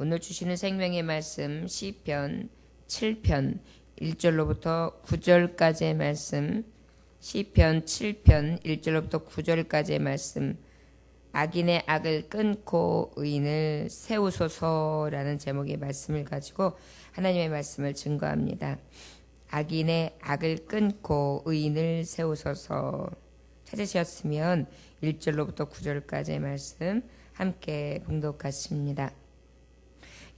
오늘 주시는 생명의 말씀 시편 7편 1절로부터 9절까지의 말씀 시편 7편 1절로부터 9절까지의 말씀 악인의 악을 끊고 의인을 세우소서라는 제목의 말씀을 가지고 하나님의 말씀을 증거합니다. 악인의 악을 끊고 의인을 세우소서 찾으셨으면 1절로부터 9절까지의 말씀 함께 봉독하십니다.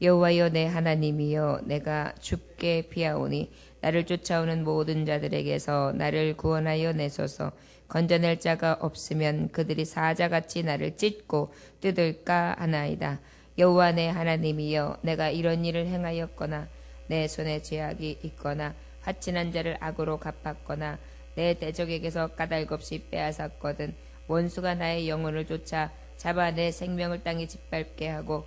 여호와여 내 하나님이여 내가 죽게 피하오니 나를 쫓아오는 모든 자들에게서 나를 구원하여 내소서. 건져낼 자가 없으면 그들이 사자같이 나를 찢고 뜯을까 하나이다. 여호와 내 하나님이여 내가 이런 일을 행하였거나 내 손에 죄악이 있거나 화친한 자를 악으로 갚았거나 내 대적에게서 까닭없이 빼앗았거든. 원수가 나의 영혼을 쫓아 잡아 내 생명을 땅에 짓밟게 하고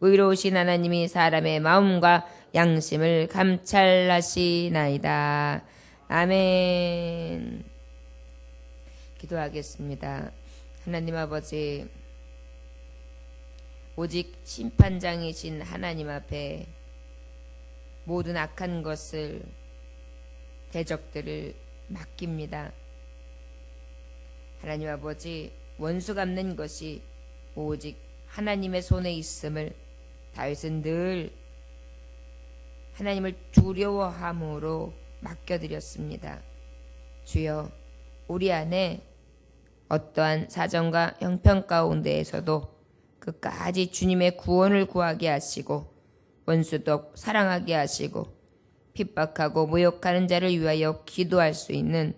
의로우신 하나님이 사람의 마음과 양심을 감찰하시나이다. 아멘. 기도하겠습니다. 하나님 아버지, 오직 심판장이신 하나님 앞에 모든 악한 것을 대적들을 맡깁니다. 하나님 아버지, 원수 갚는 것이 오직 하나님의 손에 있음을 다윗은 늘 하나님을 두려워함으로 맡겨드렸습니다. 주여, 우리 안에 어떠한 사정과 형편 가운데에서도 끝까지 주님의 구원을 구하게 하시고 원수도 사랑하게 하시고 핍박하고 모욕하는 자를 위하여 기도할 수 있는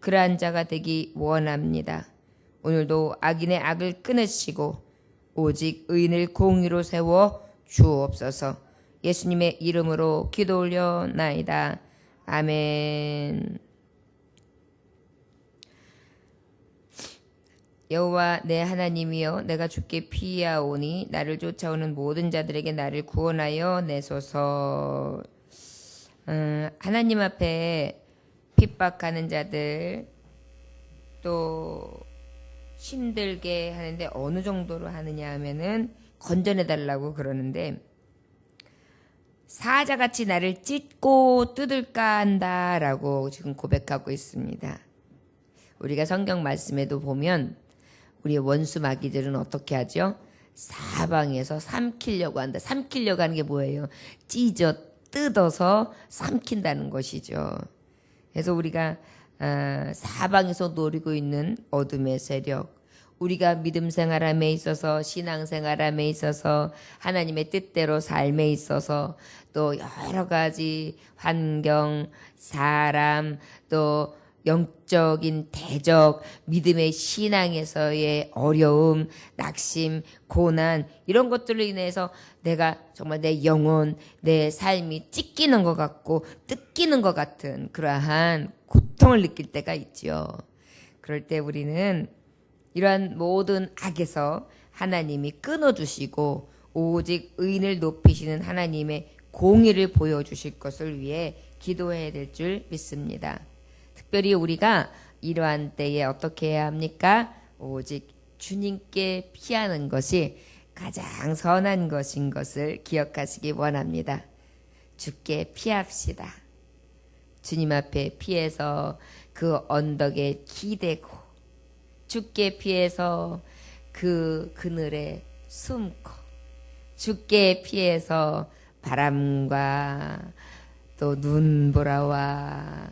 그러한 자가 되기 원합니다. 오늘도 악인의 악을 끊으시고 오직 의인을 공의로 세워 주옵소서. 예수님의 이름으로 기도 올려나이다. 아멘. 여호와 내 하나님이여 내가 주께 피하오니 나를 쫓아오는 모든 자들에게 나를 구원하여 내소서. 음, 하나님 앞에 핍박하는 자들 또 힘들게 하는데 어느 정도로 하느냐 하면은 건져내 달라고 그러는데 사자같이 나를 찢고 뜯을까 한다라고 지금 고백하고 있습니다. 우리가 성경 말씀에도 보면 우리의 원수 마귀들은 어떻게 하죠? 사방에서 삼키려고 한다. 삼키려고 하는 게 뭐예요? 찢어 뜯어서 삼킨다는 것이죠. 그래서 우리가 아, 사방에서 노리고 있는 어둠의 세력, 우리가 믿음 생활함에 있어서 신앙 생활함에 있어서 하나님의 뜻대로 삶에 있어서 또 여러 가지 환경, 사람, 또 영적인 대적, 믿음의 신앙에서의 어려움, 낙심, 고난 이런 것들로 인해서 내가 정말 내 영혼, 내 삶이 찢기는 것 같고 뜯기는 것 같은 그러한 고통을 느낄 때가 있지요. 그럴 때 우리는 이러한 모든 악에서 하나님이 끊어주시고 오직 의인을 높이시는 하나님의 공의를 보여주실 것을 위해 기도해야 될 줄 믿습니다. 특별히 우리가 이러한 때에 어떻게 해야 합니까? 오직 주님께 피하는 것이 가장 선한 것인 것을 기억하시기 원합니다. 주께 피합시다. 주님 앞에 피해서 그 언덕에 기대고 주께 피해서 그 그늘에 숨고 주께 피해서 바람과 또 눈보라와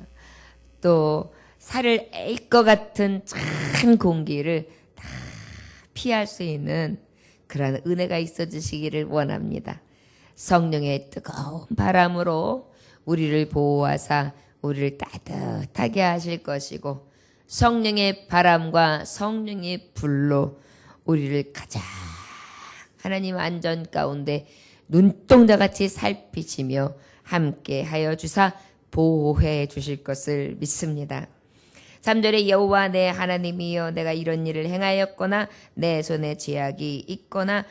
또 살을 앨것 같은 찬 공기를 다 피할 수 있는 그런 은혜가 있어 주시기를 원합니다. 성령의 뜨거운 바람으로 우리를 보호하사 우리를 따뜻하게 하실 것이고 성령의 바람과 성령의 불로 우리를 가장 하나님 안전 가운데 눈동자같이 살피시며 함께 하여 주사 보호해 주실 것을 믿습니다. 3절에 여호와 내 하나님이여 내가 이런 일을 행하였거나 내 손에 제약이 있거나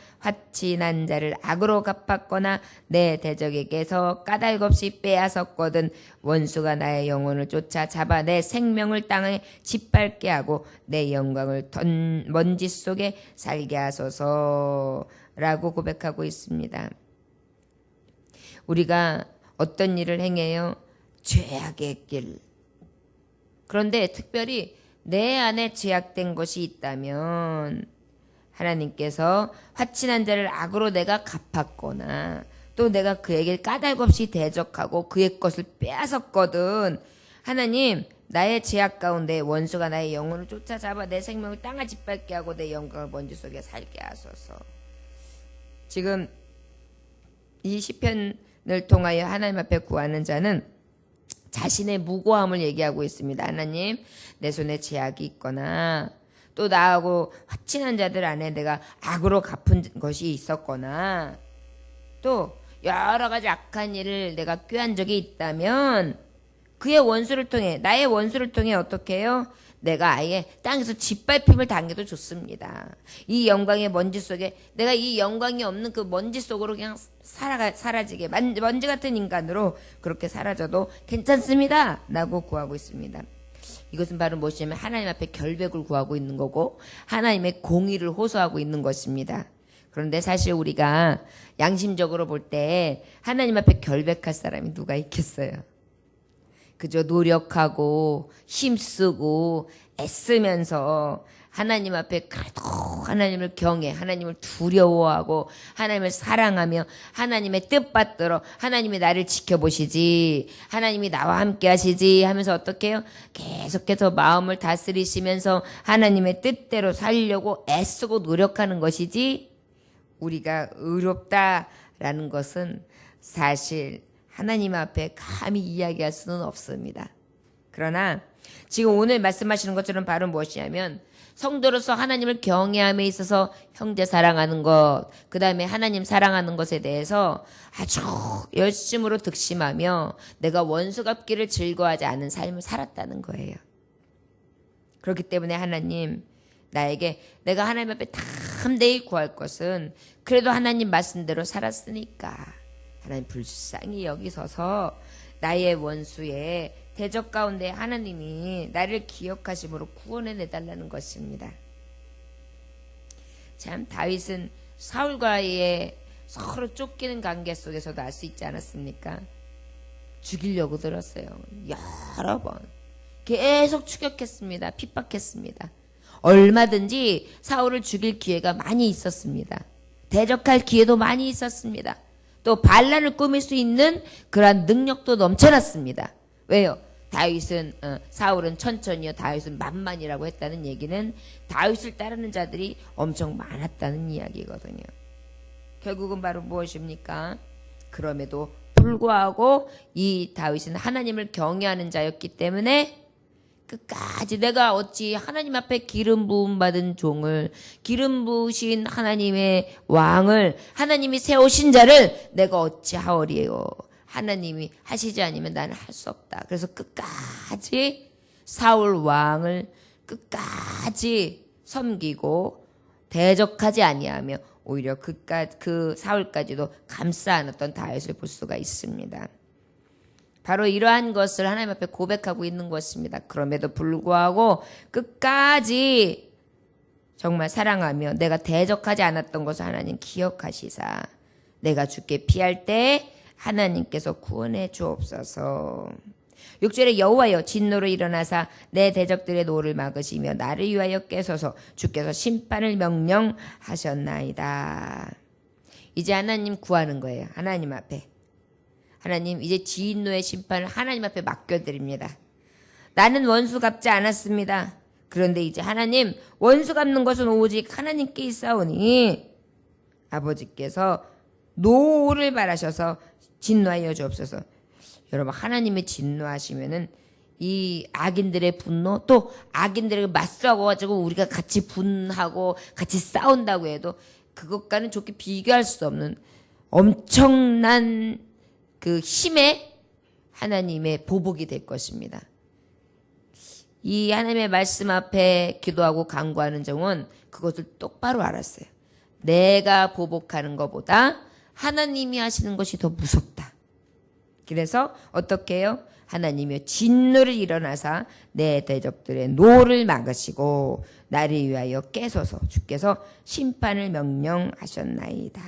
난 자를 악으로 갚았거나 내 대적에게서 까닭 없이 빼앗았거든 원수가 나의 영혼을 쫓아 잡아 내 생명을 땅에 짓밟게 하고 내 영광을 던 먼지 속에 살게 하소서라고 고백하고 있습니다. 우리가 어떤 일을 행해요? 죄악의 길. 그런데 특별히 내 안에 죄악된 것이 있다면 하나님께서 화친한 자를 악으로 내가 갚았거나 또 내가 그에게 까닭 없이 대적하고 그의 것을 빼앗았거든. 하나님, 나의 죄악 가운데 원수가 나의 영혼을 쫓아잡아 내 생명을 땅에 짓밟게 하고 내 영광을 먼지 속에 살게 하소서. 지금 이 시편을 통하여 하나님 앞에 구하는 자는 자신의 무고함을 얘기하고 있습니다. 하나님, 내 손에 제약이 있거나 또 나하고 화친한 자들 안에 내가 악으로 갚은 것이 있었거나 또 여러 가지 악한 일을 내가 꾀한 적이 있다면 그의 원수를 통해 나의 원수를 통해 어떻게 해요? 내가 아예 땅에서 짓밟힘을 당해도 좋습니다. 이 영광의 먼지 속에 내가 이 영광이 없는 그 먼지 속으로 그냥 살아가, 사라지게 먼지 같은 인간으로 그렇게 사라져도 괜찮습니다. 라고 구하고 있습니다. 이것은 바로 무엇이냐면 하나님 앞에 결백을 구하고 있는 거고 하나님의 공의를 호소하고 있는 것입니다. 그런데 사실 우리가 양심적으로 볼 때 하나님 앞에 결백할 사람이 누가 있겠어요? 그저 노력하고 힘쓰고 애쓰면서 하나님 앞에 그래도 하나님을 경외, 하나님을 두려워하고 하나님을 사랑하며 하나님의 뜻 받들어 하나님이 나를 지켜보시지, 하나님이 나와 함께 하시지 하면서 어떻게 해요? 계속해서 마음을 다스리시면서 하나님의 뜻대로 살려고 애쓰고 노력하는 것이지 우리가 의롭다라는 것은 사실 하나님 앞에 감히 이야기할 수는 없습니다. 그러나 지금 오늘 말씀하시는 것처럼 바로 무엇이냐면 성도로서 하나님을 경외함에 있어서 형제 사랑하는 것, 그 다음에 하나님 사랑하는 것에 대해서 아주 열심으로 득심하며 내가 원수 갚기를 즐거워하지 않은 삶을 살았다는 거예요. 그렇기 때문에 하나님, 나에게 내가 하나님 앞에 담대히 구할 것은 그래도 하나님 말씀대로 살았으니까 하나님 불쌍히 여기 서서 나의 원수의 대적 가운데 하나님이 나를 기억하심으로 구원해 내달라는 것입니다. 참 다윗은 사울과의 서로 쫓기는 관계 속에서도 알 수 있지 않았습니까? 죽이려고 들었어요. 여러 번. 계속 추격했습니다. 핍박했습니다. 얼마든지 사울을 죽일 기회가 많이 있었습니다. 대적할 기회도 많이 있었습니다. 또 반란을 꾸밀 수 있는 그러한 능력도 넘쳐났습니다. 왜요? 다윗은 어, 사울은 천천히요 다윗은 만만이라고 했다는 얘기는 다윗을 따르는 자들이 엄청 많았다는 이야기거든요. 결국은 바로 무엇입니까? 그럼에도 불구하고 이 다윗은 하나님을 경외하는 자였기 때문에 끝까지 내가 어찌 하나님 앞에 기름 부음 받은 종을 기름 부으신 하나님의 왕을 하나님이 세우신 자를 내가 어찌 하오리요 하나님이 하시지 않으면 나는 할 수 없다. 그래서 끝까지 사울 왕을 끝까지 섬기고 대적하지 아니하며 오히려 그까지 그 사울까지도 감싸 안았던 다윗을 볼 수가 있습니다. 바로 이러한 것을 하나님 앞에 고백하고 있는 것입니다. 그럼에도 불구하고 끝까지 정말 사랑하며 내가 대적하지 않았던 것을 하나님 기억하시사 내가 죽게 피할 때 하나님께서 구원해 주옵소서. 6절에 여호와여 진노로 일어나사 내 대적들의 노를 막으시며 나를 위하여 깨서서 주께서 심판을 명령하셨나이다. 이제 하나님 구하는 거예요. 하나님 앞에. 하나님 이제 진노의 심판을 하나님 앞에 맡겨드립니다. 나는 원수 갚지 않았습니다. 그런데 이제 하나님 원수 갚는 것은 오직 하나님께 있사오니 아버지께서 노를 바라셔서 진노하여 주옵소서. 여러분 하나님의 진노하시면은 이 악인들의 분노 또 악인들에게 맞서고 가지고 우리가 같이 분하고 같이 싸운다고 해도 그것과는 좋게 비교할 수 없는 엄청난 그 힘의 하나님의 보복이 될 것입니다. 이 하나님의 말씀 앞에 기도하고 간구하는 정은 그것을 똑바로 알았어요. 내가 보복하는 것보다 하나님이 하시는 것이 더 무섭다. 그래서 어떻게 해요? 하나님이 진노를 일어나사 내 대적들의 노를 막으시고 나를 위하여 깨소서 주께서 심판을 명령하셨나이다.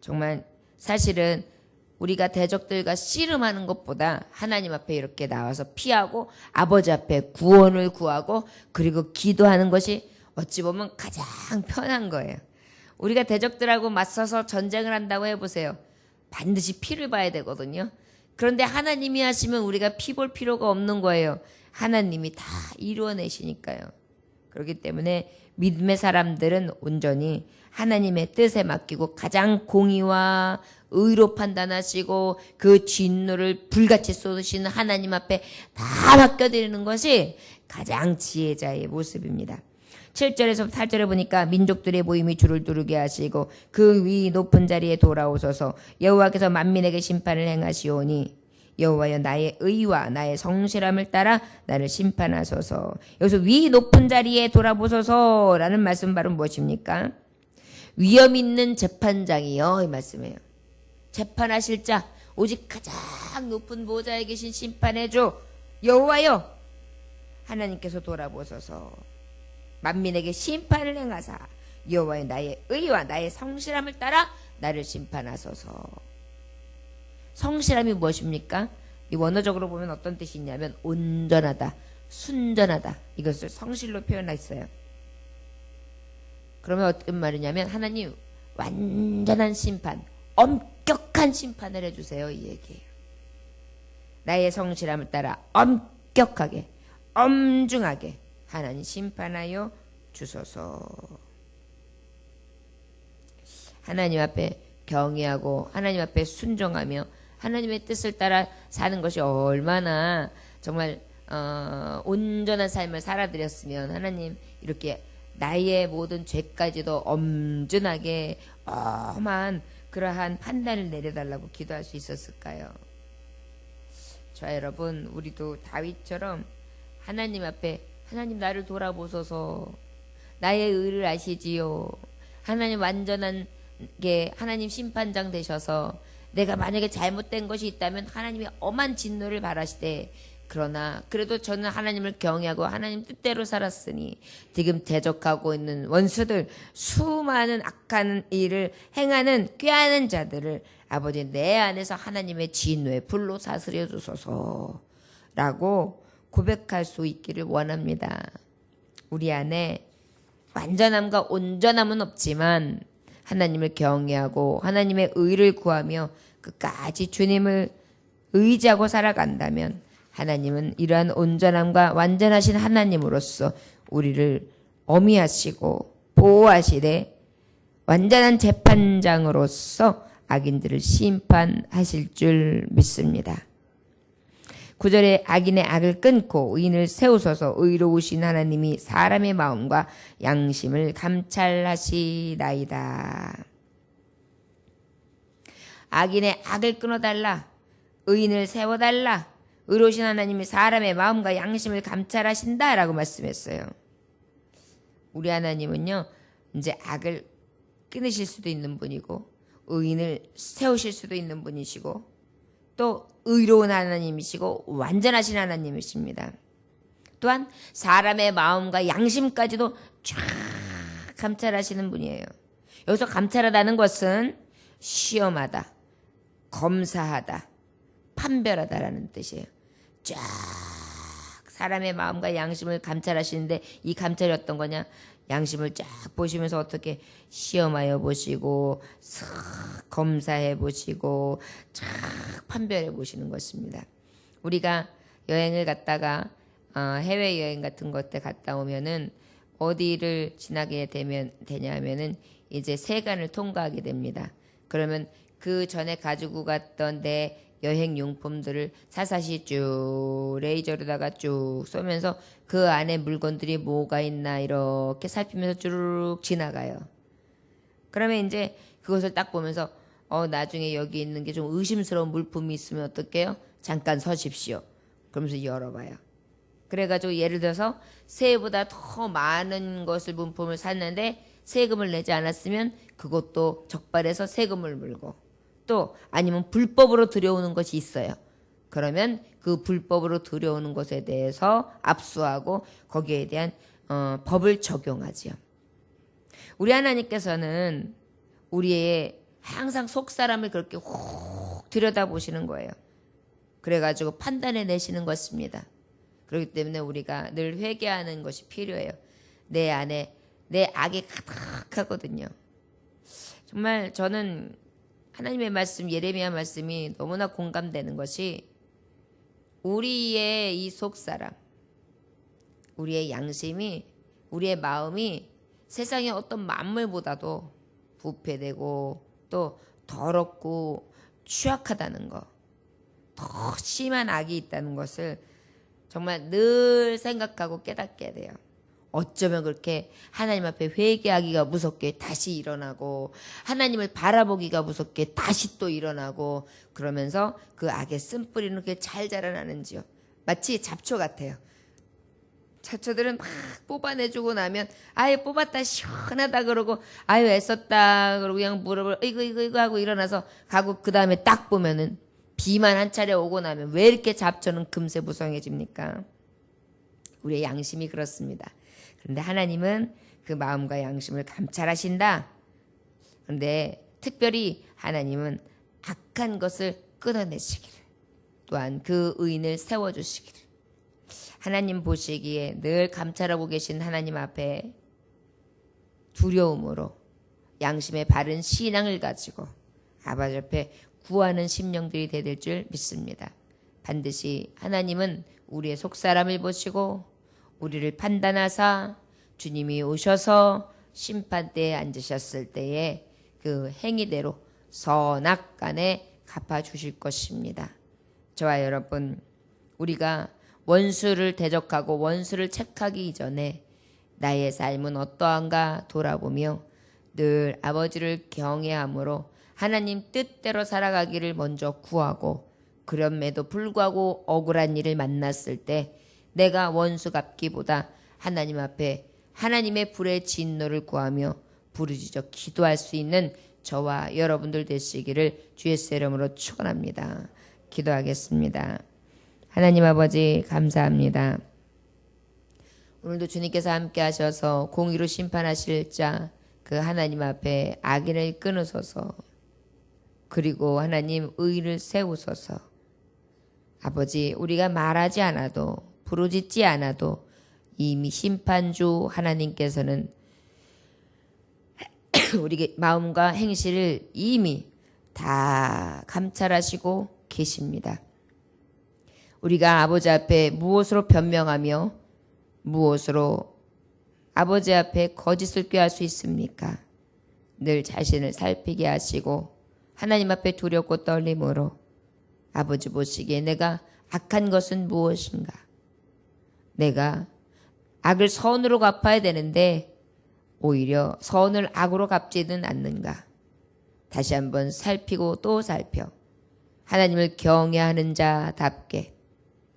정말 사실은 우리가 대적들과 씨름하는 것보다 하나님 앞에 이렇게 나와서 피하고 아버지 앞에 구원을 구하고 그리고 기도하는 것이 어찌 보면 가장 편한 거예요. 우리가 대적들하고 맞서서 전쟁을 한다고 해보세요. 반드시 피를 봐야 되거든요. 그런데 하나님이 하시면 우리가 피 볼 필요가 없는 거예요. 하나님이 다 이루어내시니까요. 그렇기 때문에 믿음의 사람들은 온전히 하나님의 뜻에 맡기고 가장 공의와 의로 판단하시고 그 진노를 불같이 쏟으시는 하나님 앞에 다 맡겨드리는 것이 가장 지혜자의 모습입니다. 7절에서 8절에 보니까 민족들의 모임이 줄을 두르게 하시고 그 위 높은 자리에 돌아오소서 여호와께서 만민에게 심판을 행하시오니 여호와여 나의 의와 나의 성실함을 따라 나를 심판하소서. 여기서 위 높은 자리에 돌아보소서라는 말씀 바로 무엇입니까? 위험 있는 재판장이요 이 말씀이에요. 재판하실 자 오직 가장 높은 보좌에 계신 심판해 줘 여호와여 하나님께서 돌아보소서. 만민에게 심판을 행하사 여호와의 나의 의와 나의 성실함을 따라 나를 심판하소서. 성실함이 무엇입니까? 이 원어적으로 보면 어떤 뜻이 있냐면 온전하다, 순전하다 이것을 성실로 표현했어요. 그러면 어떤 말이냐면 하나님 완전한 심판, 엄격한 심판을 해주세요 이 얘기예요. 나의 성실함을 따라 엄격하게, 엄중하게 하나님 심판하여 주소서. 하나님 앞에 경외하고 하나님 앞에 순종하며 하나님의 뜻을 따라 사는 것이 얼마나 정말 어, 온전한 삶을 살아드렸으면 하나님 이렇게 나의 모든 죄까지도 엄준하게 엄한 그러한 판단을 내려달라고 기도할 수 있었을까요? 자 여러분 우리도 다윗처럼 하나님 앞에 하나님 나를 돌아보소서 나의 의를 아시지요 하나님 완전한 게 하나님 심판장 되셔서 내가 만약에 잘못된 것이 있다면 하나님이 엄한 진노를 바라시되 그러나 그래도 저는 하나님을 경외하고 하나님 뜻대로 살았으니 지금 대적하고 있는 원수들 수많은 악한 일을 행하는 꾀하는 자들을 아버지 내 안에서 하나님의 진노의 불로 사스려 주소서라고 고백할 수 있기를 원합니다. 우리 안에 완전함과 온전함은 없지만 하나님을 경외하고 하나님의 의를 구하며 끝까지 주님을 의지하고 살아간다면 하나님은 이러한 온전함과 완전하신 하나님으로서 우리를 어미하시고 보호하시되 완전한 재판장으로서 악인들을 심판하실 줄 믿습니다. 구절에 악인의 악을 끊고 의인을 세우소서 의로우신 하나님이 사람의 마음과 양심을 감찰하시나이다. 악인의 악을 끊어달라. 의인을 세워달라. 의로우신 하나님이 사람의 마음과 양심을 감찰하신다 라고 말씀했어요. 우리 하나님은요, 이제 악을 끊으실 수도 있는 분이고, 의인을 세우실 수도 있는 분이시고, 또 의로운 하나님이시고, 완전하신 하나님이십니다. 또한 사람의 마음과 양심까지도 쫙 감찰하시는 분이에요. 여기서 감찰하다는 것은 시험하다, 검사하다, 판별하다라는 뜻이에요. 쫙 사람의 마음과 양심을 감찰하시는데 이 감찰이 어떤 거냐? 양심을 쫙 보시면서 어떻게 시험하여 보시고 싹 검사해 보시고 쫙 판별해 보시는 것입니다. 우리가 여행을 갔다가 어, 해외 여행 같은 것 때 갔다 오면은 어디를 지나게 되면 되냐면은 이제 세관을 통과하게 됩니다. 그러면 그 전에 가지고 갔던 내 여행 용품들을 사사시 쭉 레이저로다가 쭉 쏘면서 그 안에 물건들이 뭐가 있나 이렇게 살피면서 쭉 지나가요. 그러면 이제 그것을 딱 보면서 어 나중에 여기 있는 게 좀 의심스러운 물품이 있으면 어떡해요? 잠깐 서십시오. 그러면서 열어봐요. 그래가지고 예를 들어서 새해보다 더 많은 것을 문품을 샀는데 세금을 내지 않았으면 그것도 적발해서 세금을 물고 또 아니면 불법으로 들여오는 것이 있어요. 그러면 그 불법으로 들여오는 것에 대해서 압수하고 거기에 대한 어, 법을 적용하지요. 우리 하나님께서는 우리의 항상 속 사람을 그렇게 훅 들여다보시는 거예요. 그래가지고 판단해 내시는 것입니다. 그렇기 때문에 우리가 늘 회개하는 것이 필요해요. 내 안에 내 악이 가득하거든요. 정말 저는 하나님의 말씀 예레미야 말씀이 너무나 공감되는 것이 우리의 이 속사람, 우리의 양심이, 우리의 마음이 세상의 어떤 만물보다도 부패되고 또 더럽고 취약하다는 거, 더 심한 악이 있다는 것을 정말 늘 생각하고 깨닫게 돼요. 어쩌면 그렇게 하나님 앞에 회개하기가 무섭게 다시 일어나고 하나님을 바라보기가 무섭게 다시 또 일어나고 그러면서 그 악의 쓴뿌리는 그렇게 잘 자라나는지요. 마치 잡초 같아요. 잡초들은 막 뽑아내주고 나면 아예 뽑았다 시원하다 그러고 아유 애썼다 그러고 그냥 무릎을 이거 이거 이거 하고 일어나서 가고 그 다음에 딱 보면은 비만 한 차례 오고 나면 왜 이렇게 잡초는 금세 무성해집니까? 우리의 양심이 그렇습니다. 그런데 하나님은 그 마음과 양심을 감찰하신다. 그런데 특별히 하나님은 악한 것을 끊어내시기를 또한 그 의인을 세워주시기를 하나님 보시기에 늘 감찰하고 계신 하나님 앞에 두려움으로 양심의 바른 신앙을 가지고 아버지 앞에 구하는 심령들이 되될 줄 믿습니다. 반드시 하나님은 우리의 속사람을 보시고 우리를 판단하사 주님이 오셔서 심판대에 앉으셨을 때에 그 행위대로 선악 간에 갚아 주실 것입니다. 저와 여러분, 우리가 원수를 대적하고 원수를 책하기 이전에 나의 삶은 어떠한가 돌아보며 늘 아버지를 경외함으로 하나님 뜻대로 살아가기를 먼저 구하고 그럼에도 불구하고 억울한 일을 만났을 때 내가 원수 갚기보다 하나님 앞에 하나님의 불의 진노를 구하며 부르짖어 기도할 수 있는 저와 여러분들 되시기를 주의 이름으로 축원합니다. 기도하겠습니다. 하나님 아버지 감사합니다. 오늘도 주님께서 함께 하셔서 공의로 심판하실 자 그 하나님 앞에 악인을 끊으소서 그리고 하나님 의를 세우소서 아버지 우리가 말하지 않아도 부르짖지 않아도 이미 심판주 하나님께서는 우리 마음과 행실을 이미 다 감찰하시고 계십니다. 우리가 아버지 앞에 무엇으로 변명하며 무엇으로 아버지 앞에 거짓을 꾀할 수 있습니까? 늘 자신을 살피게 하시고 하나님 앞에 두렵고 떨림으로 아버지 보시기에 내가 악한 것은 무엇인가? 내가 악을 선으로 갚아야 되는데 오히려 선을 악으로 갚지는 않는가? 다시 한번 살피고 또 살펴. 하나님을 경외하는 자답게.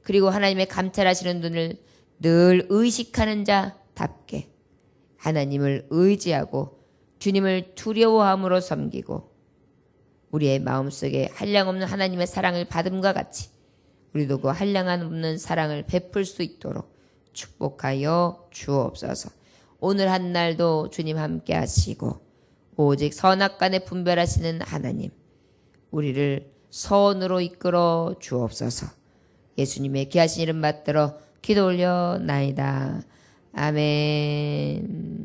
그리고 하나님의 감찰하시는 눈을 늘 의식하는 자답게. 하나님을 의지하고 주님을 두려워함으로 섬기고 우리의 마음속에 한량없는 하나님의 사랑을 받음과 같이 우리도 그 한량없는 사랑을 베풀 수 있도록 축복하여 주옵소서. 오늘 한 날도 주님 함께 하시고 오직 선악간에 분별하시는 하나님 우리를 선으로 이끌어 주옵소서. 예수님의 귀하신 이름 받들어 기도 올려 나이다. 아멘.